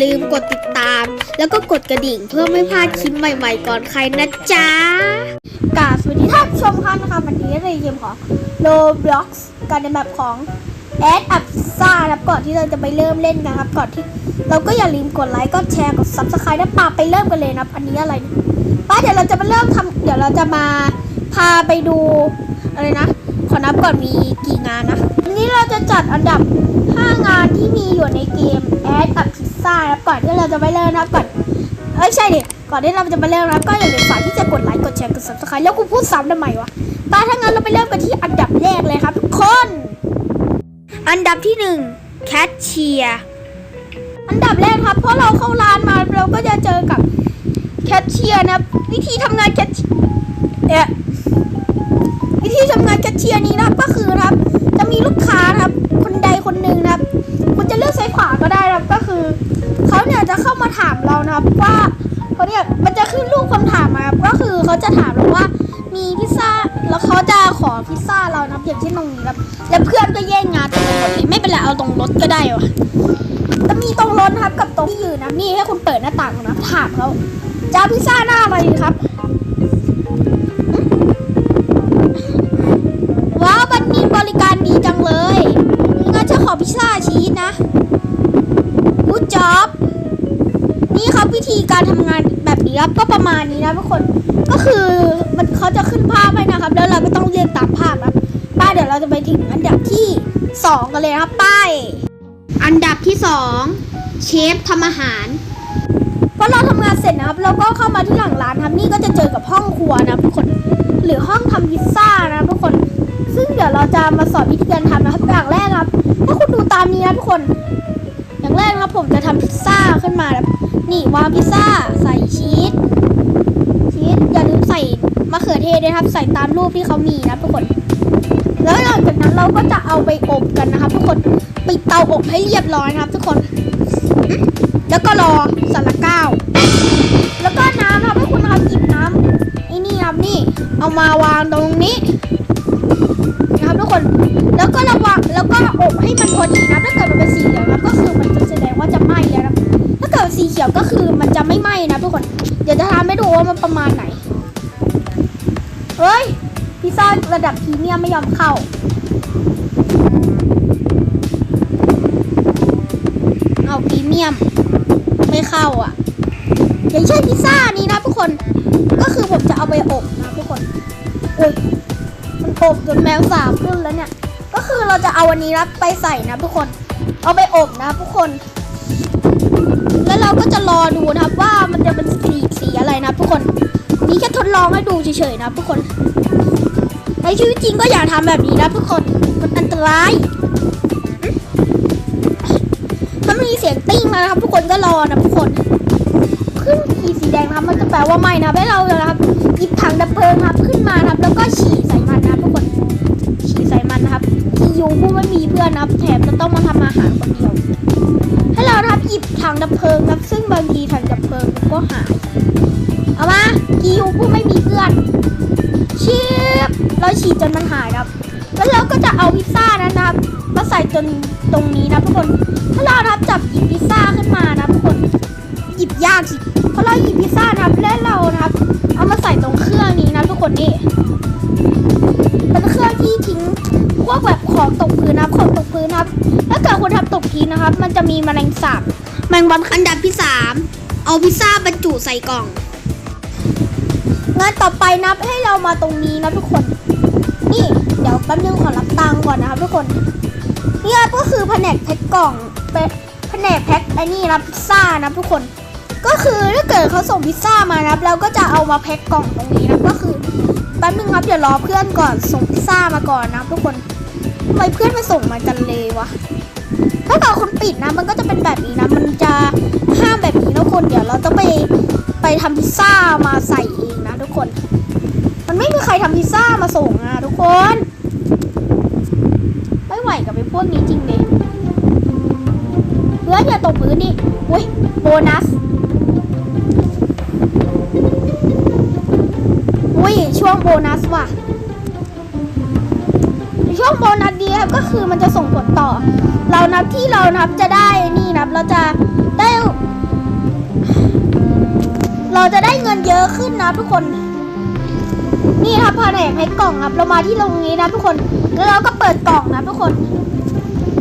ลืมกดติดตาม แล้วก็กดกระดิ่งเพื่อไม่พลาดคลิปใหม่ๆก่อนใครนะจ๊ะกาสวัสดีท่านผู้ชมครับนะคะวันนี้ในเกมของ Roblox กันในแบบของ Ad a p s a นะครับก่อนที่เราจะไปเริ่มเล่นกันครับ ก่อนที่เราก็อย่าลืมกดไลค์กดแชร์กด Subscribe นะป้าไปเริ่มกันเลยนะครับ อันนี้อะไรป้าเดี๋ยวเราจะมาเริ่มทำเดี๋ยวเราจะมาพาไปดูอะไรนะ ขอนับก่อนมีกี่งานนะวันนี้เราจะจัดอันดับ 5 งานที่มีอยู่ในเกม Ad a p s a นะครับก่อนที่เราจะไปเริ่มนะครับก่อนเอ้ยใช่ดิก่อนที่เราจะมาเริ่มนะครับก็อย่าลืมฝากที่จะกดไลค์กดแชร์กด subscribe แล้วกูพูดซ้ำทำไมวะตาถ้างั้นเราไปเริ่มกันที่อันดับแรกเลยครับทุกคน อันดับที่หนึ่งแคชเชียร์อันดับแรกครับเพราะเราเข้าร้านมาเราก็จะเจอกับแคชเชียร์นะครับวิธีทำงานแคชเอะวิธีทำงานแคชเชียร์นี้นะครับก็คือ ครับว่าเขาเนี่ยมันจะขึ้นรูปคำถามมาครับก็คือเขาจะถามเราว่ามีพิซซ่าแล้วเขาจะขอพิซซ่าเรานะครับอย่างเช่นตรงนี้ครับ แล้วเพื่อนก็แย่งงานตรงนี้ไม่เป็นไรเอาตรงรถก็ได้วะจะมีตรงรถครับกับตรงที่ยืนนะนี่ให้คุณเปิดหน้าต่างนะถามเขาจะพิซซ่าหน้าอะไรครับว้าวบันนี้บริการดีจังเลยงั้นจะขอพิซซ่าชีสนะกูจ็อบ นี่ครับวิธีการทำงานแบบนี้ครับก็ประมาณนี้นะทุกคนก็คือมันเขาจะขึ้นภาพให้นะครับ แล้วเราก็ต้องเรียนตามภาพครับป้ายเดี๋ยวเราจะไปถึงอันดับที่สองกันเลยนะครับป้ายอันดับที่สองเชฟทำอาหารพอเราทำงานเสร็จนะครับ เราก็เข้ามาที่หลังร้านครับนี่ก็จะเจอกับห้องครัวนะครับทุกคน หรือห้องทำพิซซ่านะครับทุกคน ซึ่งเดี๋ยวเราจะมาสอนวิธีการทำนะครับอย่างแรกครับถ้าคุณดูตามนี้นะทุกคนอย่าง แรกครับผมจะทำพิซซ่าขึ้นมาแบบนี่วางพิซซ่าใส่ชีสชีสอย่าลืมใส่มะเขือเทศด้วยครับ ใส่ตามรูปที่เขามีนะทุกคน แล้วหลังจากนั้นเราก็จะเอาไปอบกันนะครับ ทุกคนปิดเตาอบให้เรียบร้อยนะครับ ทุกคนแล้วก็รอสันละก้าวแล้วก็น้ำนะครับให้คุณนะครับหยิบน้ำไอ้นี่ครับนี่ เอามาวางตรงนี้นะครับทุกคน แล้วก็ระวังแล้วก็อบให้มันพอดีนะถ้าเกิดมันเป็นสีเหลืองนะก็คือมันจะแสดงว่าจะไหม้แล้วนะถ้าเกิดสีเขียวก็คือมันจะไม่ไหม้นะทุกคน เดี๋ยวจะทำให้ดูว่ามันประมาณไหนเฮ้ยพิซซ่าระดับพรีเมียมไม่ยอมเข้าเอาพรีเมียม ไม่เข้าอะ อย่างเช่นพิซซ่านี้นะทุกคนก็คือผมจะเอาไปอบนะทุกคนอุ้ยมันอบจนแมวสาบขึ้นแล้วเนี่ย ก็คือเราจะเอาอันนี้นะไปใส่นะทุกคน เอาไปอบนะทุกคน แล้วเราก็จะรอดูนะครับว่ามันจะเป็นสีสีอะไรนะทุกคน นี่แค่ทดลองให้ดูเฉยๆนะทุกคน ในชีวิตจริงก็อย่าทำแบบนี้นะทุกคน มันอันตรายถ้ามีเสียงติ้งมานะครับทุกคนก็รอนะทุกคน ขึ้นขีดสีแดงครับมันจะแปลว่าไม่นะให้เรานะครับหยิบถังดับเพลิงครับ ขึ้นมาครับ แล้วก็ฉี่ใส่มันนะทุกคนฉี่ใส่มันนะครับ ยูผู้ไม่มีเพื่อนนะครับแถมจะต้องมาทำอาหารคนเดียว ให้เรานะครับหยิบถังดับเพลิงครับซึ่งบางทีถังดับเพลิงก็หายเอามากียูผู้ไม่มีเพื่อนชีบเราฉีดจนมันหายครับ แล้วเราก็จะเอาพิซซ่านั้นนะครับมาใส่จนตรงนี้นะทุกคนถ้าเรานะครับจับหยิบพิซซ่าขึ้นมานะทุกคนหยิบยากสิเพราะเราหยิบพิซซ่านะครับแล้วเรานะครับ เอามาใส่ตรงเครื่องนี้นะทุกคนนี่ พวกแบบของตกพื้นนะครับของตกพื้นนะครับ ถ้าเกิดคุณทำตกทิ้งนะครับ มันจะมีแมลงสาบแมงวันอันดับที่สามเอาพิซซ่าบรรจุใส่กล่องงานต่อไปนับให้เรามาตรงนี้นะทุกคน นี่ เดี๋ยวแป๊บนึงขอรับตังค์ก่อนนะครับทุกคนนี่ก็คือแผนกแพ็คกล่องเป็นแผนกแพ็คไอ้นี่นะพิซซ่านะทุกคน ก็คือถ้าเกิดเขาส่งพิซซ่ามานะครับเราก็จะเอามาแพ็คกล่องตรงนี้นะก็คือแป๊บนึงครับเดี๋ยวรอเพื่อนก่อนส่งพิซซ่ามาก่อนนะครับทุกคน ทำไมเพื่อนมาส่งมากันเลยวะ ถ้าเกิดคนปิดนะ มันก็จะเป็นแบบนี้นะ มันจะห้ามแบบนี้นะคนเดี๋ยวเราต้องไปไปทำพิซซ่ามาใส่เองนะทุกคน มันไม่มีใครทำพิซซ่ามาส่งอะทุกคน ไม่ไหวกับไอ้พวกนี้จริงเลยเพื่อนอย่าตกพื้นดิอุ้ยโบนัสอุ้ยช่วงโบนัสว่ะ ช่วงโบนัสดีครับก็คือมันจะส่งผลต่อ เรานับที่เรานับจะได้นี่นับเราจะได้ เราจะได้เงินเยอะขึ้นนะทุกคน นี่ครับพอแหนกให้กล่องครับ เรามาที่ตรงนี้นะทุกคน แล้วเราก็เปิดกล่องนะทุกคน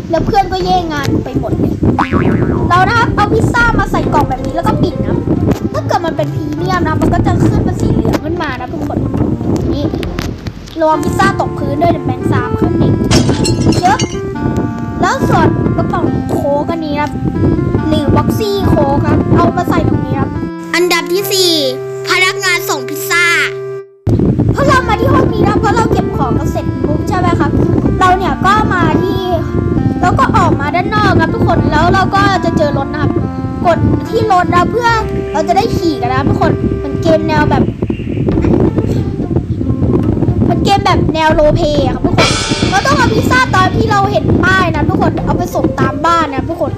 แล้วเพื่อนก็แย่งงานไปหมดเลยเรานะครับเอาพิซซ่ามาใส่กล่องแบบนี้แล้วก็ปิดนะถ้าเกิดมันเป็นพรีเมียมนะมันก็จะขึ้นเป็นสีเหลืองขึ้นมานะทุกคนนี่ รวมพิซซ่าตกพื้นด้วยเดี๋ยวแบงค์สามขึ้นอีกเยอะแล้วส่วนกระป๋องโค้กอันนี้ครับ หรือบ็อกซี่โค้กครับ เอามาใส่ตรงนี้ครับ อันดับที่ 4 พนักงานส่งพิซซ่าเพราะเรามาที่ห้องนี้นะเพราะเราเก็บของกันเสร็จปุ๊บใช่ไหมครับ เราเนี่ยก็มาที่แล้วก็ออกมาด้านนอกครับทุกคนแล้วเราก็จะเจอรถนะครับ กดที่รถนะเพื่อเราจะได้ขี่กันนะครับทุกคนมันเกมแนวแบบมัน เกมแบบแนวโรเพลย์อะครับทุกคน เราต้องเอาพิซซ่าตามที่เราเห็นป้ายนะทุกคนเอาไปส่งตามบ้านนะทุกคน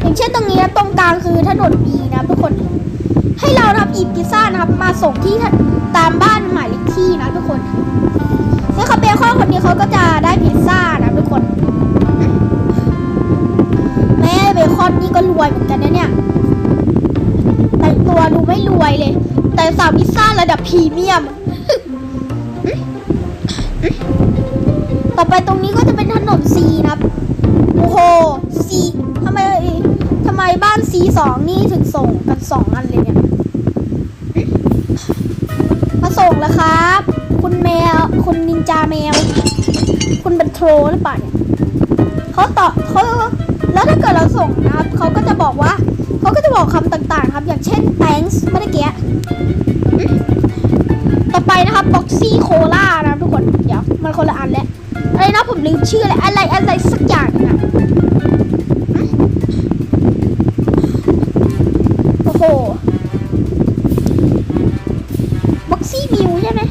อย่างเช่นตรงนี้นะตรงกลางคือถนนบีนะทุกคน ให้เรานะครับอีพิซซ่านะครับมาส่งที่ตามบ้านหมายเลขที่นะทุกคนแล้วเขาเบคอนคนนี้เขาก็จะได้พิซซ่านะทุกคนแม่เบคอนนี่ก็รวยเหมือนกันนะเนี่ยแต่งตัวดูไม่รวยเลย แต่สาวพิซซ่าระดับพรีเมียม ต่อไปตรงนี้ก็จะเป็นถนนซีนะครับ โอ้โหซีทำไมทำไมบ้านซีสองนี่ถึงส่งกันสองอันเลยเนี่ย มาส่งแล้วครับ คุณแมว คุณนินจาแมว คุณเป็นโทรหรือเปล่าเนี่ยเขาตอบเขาแล้วถ้าเกิดเราส่งนะครับเขาก็จะบอกว่า เขาก็จะบอกคำต่างๆ ครับ อย่างเช่น thanks เมื่อกี้ ไปนะครับ boxy cola นะครับทุกคน เดี๋ยว มันคนละอันแล้วอะไรนะผมลืมชื่อเลยอะไรอะไรสักอย่างนะโอ้โหบ็อกซี่มิวใช่ไหม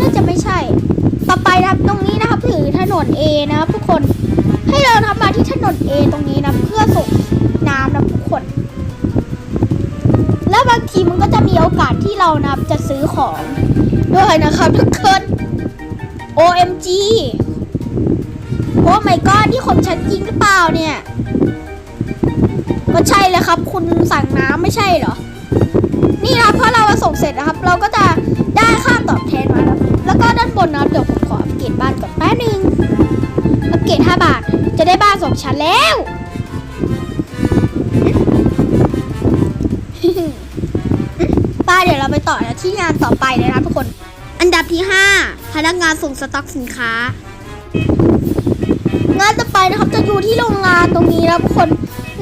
น่าจะไม่ใช่ ต่อไปนะครับตรงนี้นะครับถือถนน A นะครับทุกคนให้เรานะครับมาที่ถนน A ตรงนี้นะเพื่อส่งน้ำนะทุกคนแล้วบางทีมันก็จะมีโอกาสที่เรานะจะซื้อของ ด้วยนะครับทุกคน OMG โอ้ my god นี่ของฉันจริงหรือเปล่าเนี่ยก็ใช่เลยครับ คุณสั่งน้ำไม่ใช่เหรอ นี่นะครับพอเราส่งเสร็จนะครับ เราก็จะได้ค่าตอบแทนมานะครับแล้วก็ด้านบนนะเดี๋ยวผมขออัปเกรดบ้านก่อนแป๊บนึงอัปเกรด5บาทจะได้บ้านสองชั้นแล้วป้าเดี๋ยวเราไปต่อที่งานต่อไปเลยนะครับทุกคน อันดับที่ 5 พนักงานส่งสต็อกสินค้า งานต่อไปนะครับจะอยู่ที่โรงงานตรงนี้นะทุกคน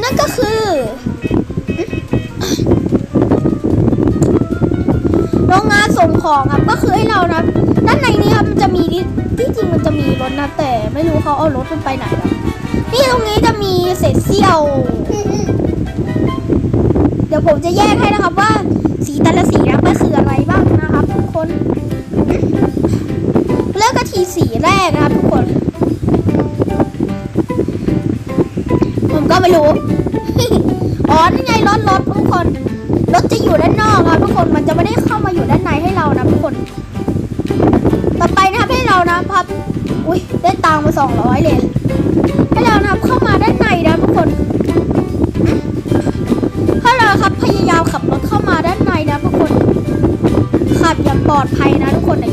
นั่นก็คือ โรงงานส่งของครับก็คือให้เรานะด้านในนี้ครับมันจะมีที่ที่จริงมันจะมีรถนะแต่ไม่รู้เขาเอารถมันไปไหนแล้วนี่ตรงนี้จะมีเศษเสี้ยว เดี๋ยวผมจะแยกให้นะครับว่า สีแต่ละสีนะมันคืออะไร สีแรกนะครับทุกคน ผมก็ไม่รู้ อ๋อนี่ไงรถรถทุกคน รถจะอยู่ด้านนอกครับทุกคน มันจะไม่ได้เข้ามาอยู่ด้านในให้เรานะทุกคน ต่อไปนะครับให้เรานะครับ อุ้ยได้ตังค์มาสองร้อยเลย ให้เรานะครับเข้ามาด้านในนะทุกคนให้เราครับพยายามขับรถเข้ามาด้านในนะทุกคน ขับอย่างปลอดภัยนะทุกคนใน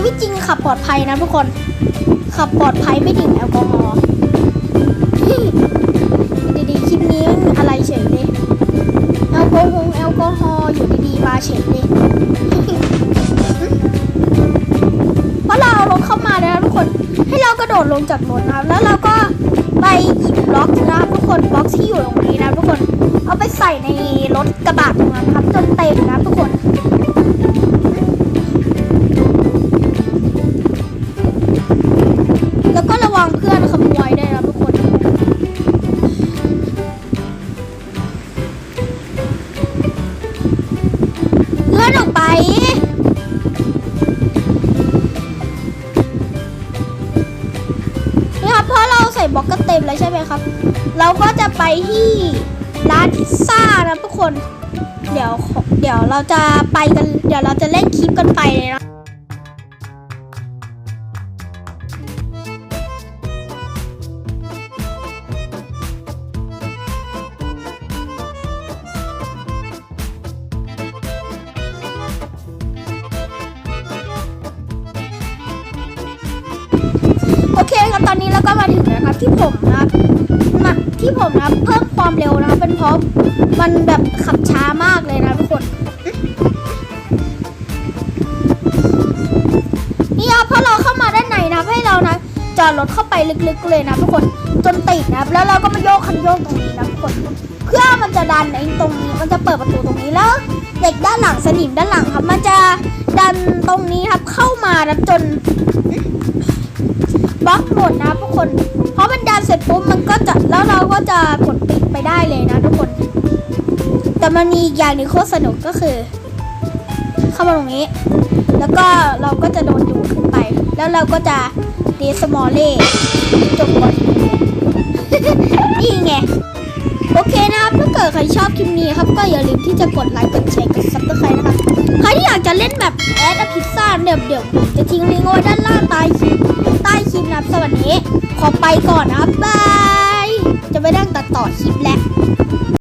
ชีวิตจริงขับปลอดภัยนะทุกคน ขับปลอดภัยไม่ดื่มแอลกอฮอล์ดีๆคลิปนี้อะไรเฉยเลยแอลกอฮอล์แอลกอฮอล์อยู่ดีๆมาเฉยเลยเพราะเราเอารถเข้ามาแล้วนะทุกคน ให้เรากระโดดลงจากรถนะครับแล้วเราก็ไปหยิบบล็อกนะทุกคนบล็อกที่อยู่ตรงนี้นะทุกคน เอาไปใส่ในรถกระบะตรงนั้นครับจนเต็มนะทุกคน วังเพื่อนขโมยได้วยนะทุกคนเลื่อนออกไป นี่ครับเพราะเราใส่บล็อกก็เต็มแล้วใช่ไหมครับ เราก็จะไปที่ร้านพิซซ่านะทุกคน เดี๋ยวเดี๋ยวเราจะไปกัน เดี๋ยวเราจะเล่นคลิปกันไปเลยนะ ที่ผมนะครับที่ผมนะครับเพิ่มความเร็วนะครับเป็นเพราะมันแบบขับช้ามากเลยนะทุกคนนี่ครับพอเราเข้ามาด้านในนะให้เรานะจอดรถเข้าไปลึกๆเลยนะทุกคนจนติดนะแล้วเราก็มาโยกคันโยกตรงนี้นะทุกคนเพื่อมันจะดันไอ้ตรงนี้มันจะเปิดประตูตรงนี้แล้วเด็กด้านหลังสนิมด้านหลังครับ มันจะดันตรงนี้ครับเข้ามานะจน บล็อกหมดนะทุกคน เพราะมันดันเสร็จปุ๊บมันก็จะแล้วเราก็จะกดปิดไปได้เลยนะทุกคน แต่มันมีอย่างหนึงโคตรสนุกก็คือ เข้ามาตรงนี้ แล้วก็เราก็จะโดนดูดขึ้นไป แล้วเราก็จะเดสมอลเล่จบบทนี่ ดใครชอบคลิปนี้ครับก็อย่าลืมที่จะกดไลค์กดแชร์กดซับสไครต์นะครับใครที่อยากจะเล่นแบบแอดพิซซ่าเดี๋ยวเดี๋ยวผมจะทิ้งลิงก์ไว้ด้านล่างใต้คลิปใต้คลิปนะครับสวัสดีขอไปก่อนนะครับบายจะไปนั่งตัดต่อคลิปแล้ว